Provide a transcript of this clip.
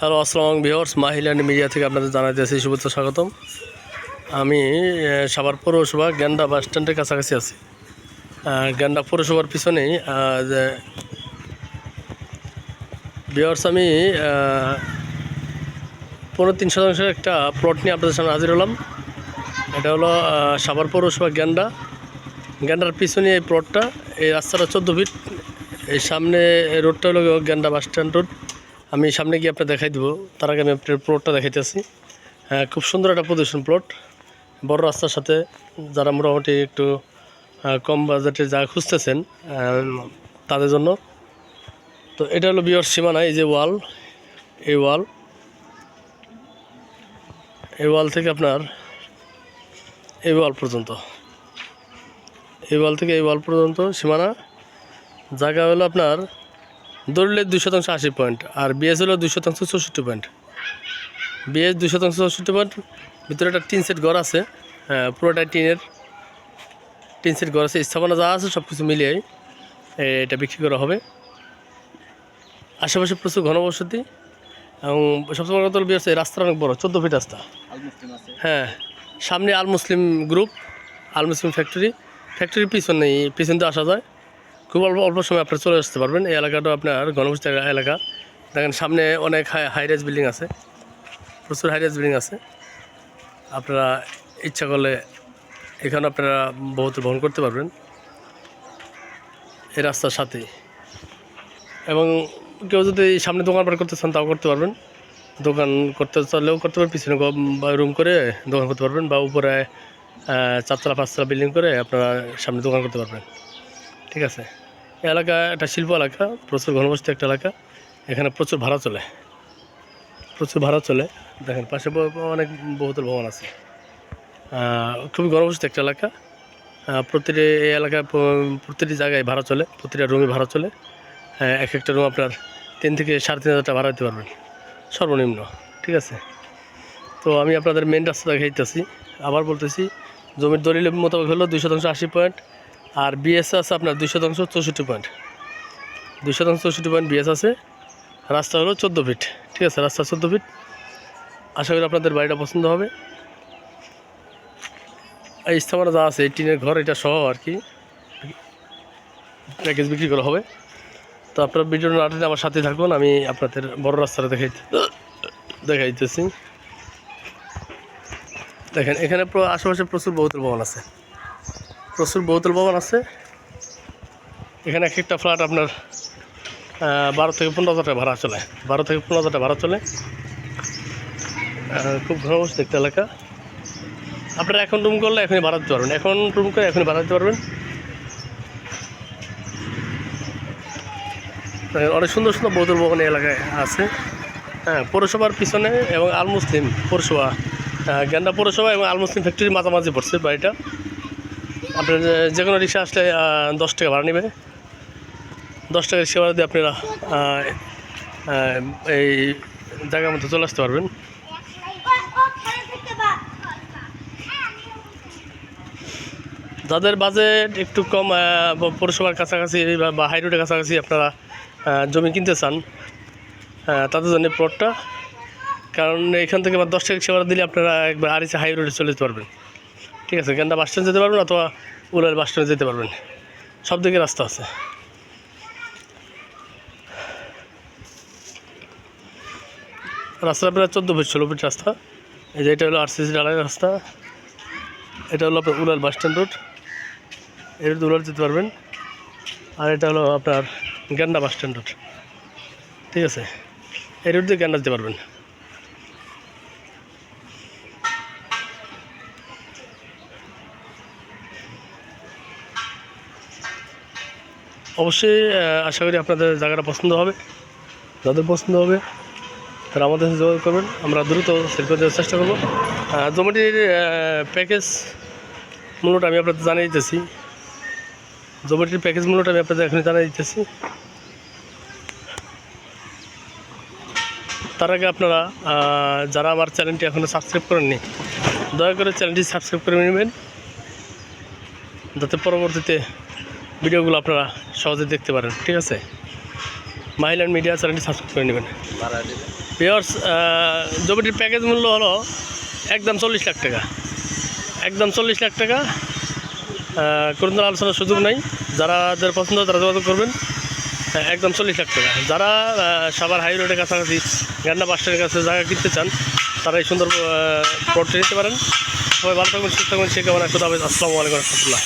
Hello আসসালাম viewers মাহিল্যান্ড media থেকে আপনাদের জানাইতেছি শুভেচ্ছা, স্বাগতম। আমি সাভার পৌরসভা গেন্ডা বাস স্ট্যান্ডের কাছাকাছি আছি। গেন্ডা পৌরসভার পিছনেই ভিওর্স আমি পনেরো তিন শতাংশের একটা প্লট নিয়ে আপনাদের সামনে হাজির হলাম। এটা হলো সাভার পৌরসভা গেন্ডা গেন্ডার পিছনে এই প্লটটা এই রাস্তাটা চোদ্দ ফিট এই সামনে রোডটা হলো গেন্ডা বাস স্ট্যান্ড রোড আমি সামনে গিয়ে আপনার দেখাই দেবো। তার আগে আমি আপনার প্লটটা দেখাইতেছি। হ্যাঁ খুব সুন্দর একটা প্রদর্শন প্লট বড় রাস্তার সাথে যারা মোটামুটি একটু কম বাজেটে যা খুঁজতেছেন তাদের জন্য। তো এটা হলো বিয়র সীমানা, এই যে ওয়াল এই ওয়াল এই ওয়াল থেকে আপনার এই ওয়াল পর্যন্ত। এই ওয়াল থেকে এই ওয়াল পর্যন্ত সীমানা। জায়গা হলো আপনার দৌড়লে দুই শতাংশ আশি পয়েন্ট, আর বিএস হলো দুই শতাংশ চৌষট্টি পয়েন্ট। বিএস দুই শতাংশ চৌষট্টি পয়েন্ট, ভিতরে একটা টিন সেট ঘর আছে হ্যাঁ পুরোটাই টিনের, টিন সেট ঘর আছে, স্থাপনা যা আছে সব কিছু মিলিয়ে এটা বিক্রি করা হবে। আশেপাশে প্রচুর ঘনবসতি, এবং বড় কথা বিএস এই রাস্তাটা অনেক বড়, চোদ্দ ফিট রাস্তা। হ্যাঁ সামনে আল মুসলিম গ্রুপ, আল মুসলিম ফ্যাক্টরি, ফ্যাক্টরির পিছনেই, পিছন দিয়ে আসা যায়। খুব অল্প অল্প সময় আপনারা চলে আসতে পারবেন। এই এলাকাটা আপনার ঘনবসতি এলাকা। দেখেন সামনে অনেক হাই হাইরাইজ বিল্ডিং আছে। প্রচুর হাইরাইজ বিল্ডিং আছে। আপনারা ইচ্ছা করলে এখানে আপনারা বহুত ভ্রমণ করতে পারবেন। এই রাস্তার সাথেই। এবং কেউ যদি সামনে দোকান পাট করতে চান, তাও করতে পারবেন। দোকান করতে চাইলেও করতে পারবেন। পিছনে রুম করে দোকান করতে পারবেন বা উপরে চারতলা, পাঁচতলা বিল্ডিং করে আপনারা সামনে দোকান করতে পারবেন। ঠিক আছে? এলাকা একটা শিল্প এলাকা প্রচুর ঘনবসতি একটা এলাকা। এখানে প্রচুর ভাড়া চলে। প্রচুর ভাড়া চলে। দেখেন পাশে অনেক বহুতল ভবন আছে। খুবই ঘনবসতি একটা এলাকা। প্রতিটি এই এলাকায় প- প্রতিটি জায়গায় ভাড়া চলে প্রতিটা রুমে ভাড়া চলে। হ্যাঁ, এক একটা রুম আপনার তিন থেকে সাড়ে তিন হাজার টাকা ভাড়া দিতে পারবেন। সর্বনিম্ন ঠিক আছে? তো আমি আপনাদের মেন রাস্তা দেখাইতেছি আবার বলতেছি জমির দলিল মোতাবেক হলো দুই শতাংশ আশি পয়েন্ট আর বিএস আছে আপনার দুই শতাংশ চৌষট্টি পয়েন্ট দুই শতাংশ চৌষট্টি পয়েন্ট বিএস আছে। রাস্তা হলো চোদ্দ ফিট ঠিক আছে, রাস্তা চোদ্দ ফিট আশা করি আপনাদের বাড়িটা পছন্দ হবে। এই স্থাপনা যা আছে, এই টিনের ঘর, এটা সহ আর কি। প্যাকেজ বিক্রি করা হবে। তো আপনার ভিডিও নাটনে আমার সাথে থাকুন, আমি আপনাদের বড় রাস্তাটা দেখাই দেখাইতেছি। দেখেন, এখানে আশেপাশে প্রচুর বহুতল ভবন আছে। প্রচুর বহুতল ভবন আছে। এখানে এক একটা ফ্ল্যাট আপনার বারো থেকে পনেরো হাজার টাকা ভাড়া চলে। বারো থেকে পনেরো হাজার টাকা ভাড়া চলে। খুব ঘনবস্ত দেখতে এলাকা। আপনারা এখন রুম করলে এখনই ভাড়া দিতে পারবেন। এখন রুম করে এখনই ভাড়া দিতে পারবেন। অনেক সুন্দর সুন্দর বহুতল ভবন এলাকায় আছে। হ্যাঁ পৌরসভার পিছনে এবং আল মুসলিম পৌরসভা। গেন্ডা পৌরসভা এবং আল মুসলিম ফ্যাক্টরির মাঝামাঝি পড়ছে বাড়িটা। আপনার যে- কোনো রিক্সা আসলে দশ টাকা ভাড়া নেবে। দশ টাকা রিক্সা ভাড়া দিয়ে আপনারা এই জায়গার মধ্যে চলে আসতে পারবেন। যাদের বাজেট একটু কম পৌরসভার কাছাকাছি বা- বা হাই রোডের কাছাকাছি আপনারা জমি কিনতে চান তাদের জন্য প্লটটা কারণ এখান থেকে আবার দশ টাকা রিক্সা ভাড়া দিলে আপনারা একবার আরিচা হাই রোডে চলে যেতে পারবেন। ঠিক আছে, গেন্দা বাস স্ট্যান্ড যেতে পারবেন অথবা উলার বাস স্ট্যান্ডে যেতে পারবেন। সব দিকে রাস্তা আছে। রাস্তাটা প্রায় চোদ্দ ফিট, ষোলো ফিট রাস্তা। এই যে এটা হলো আরসিসি ডালাই রাস্তা। এটা হলো আপনার উলার বাস স্ট্যান্ড রোডের উলার যেতে পারবেন। আর এটা হলো আপনার গেন্ডা বাস স্ট্যান্ড রোড ঠিক আছে এই রোড দিয়ে গেন্ডা যেতে পারবেন। অবশ্যই আশা করি আপনাদের জায়গাটা পছন্দ হবে। যাদের পছন্দ হবে তারা আমাদের সাথে যোগাযোগ করবেন। আমরা দ্রুত সেল করে দেওয়ার চেষ্টা করব। আহ, জমিটির প্যাকেজ মূল্যটা আমি আপনাদের জানিয়ে দিতেছি। জমিটির প্যাকেজ মূল্যটা আমি আপনাদের এখনই জানিয়ে দিতেছি। তার আগে আপনারা যারা আমার চ্যানেলটি এখনও সাবস্ক্রাইব করেননি দয়া করে চ্যানেলটি সাবস্ক্রাইব করে নেবেন। যাতে পরবর্তীতে ভিডিওগুলো আপনারা সহজে দেখতে পারেন ঠিক আছে? মাহিলান মিডিয়া চ্যানেলটি সাবস্ক্রাইব করে নেবেন। বিয়ার্স জমিটির প্যাকেজ মূল্য হলো একদম চল্লিশ লাখ টাকা। একদম চল্লিশ লাখ টাকা। কোনো ধরনের আলোচনার সুযোগ নেই। যারা যাদের পছন্দ তারা যোগাযোগ করবেন। হ্যাঁ, একদম চল্লিশ লাখ টাকা। যারা সাবার হাই রোডের কাছাকাছি গান্না বাস স্ট্যান্ডের কাছে জায়গা কিনতে চান তারা এই সুন্দর প্লটটি নিতে পারেন। সবাই ভালো থাকবেন সুস্থ থাকবেন। সে কেমন আসসালামু আলাইকুম রহমতুল্লাহ।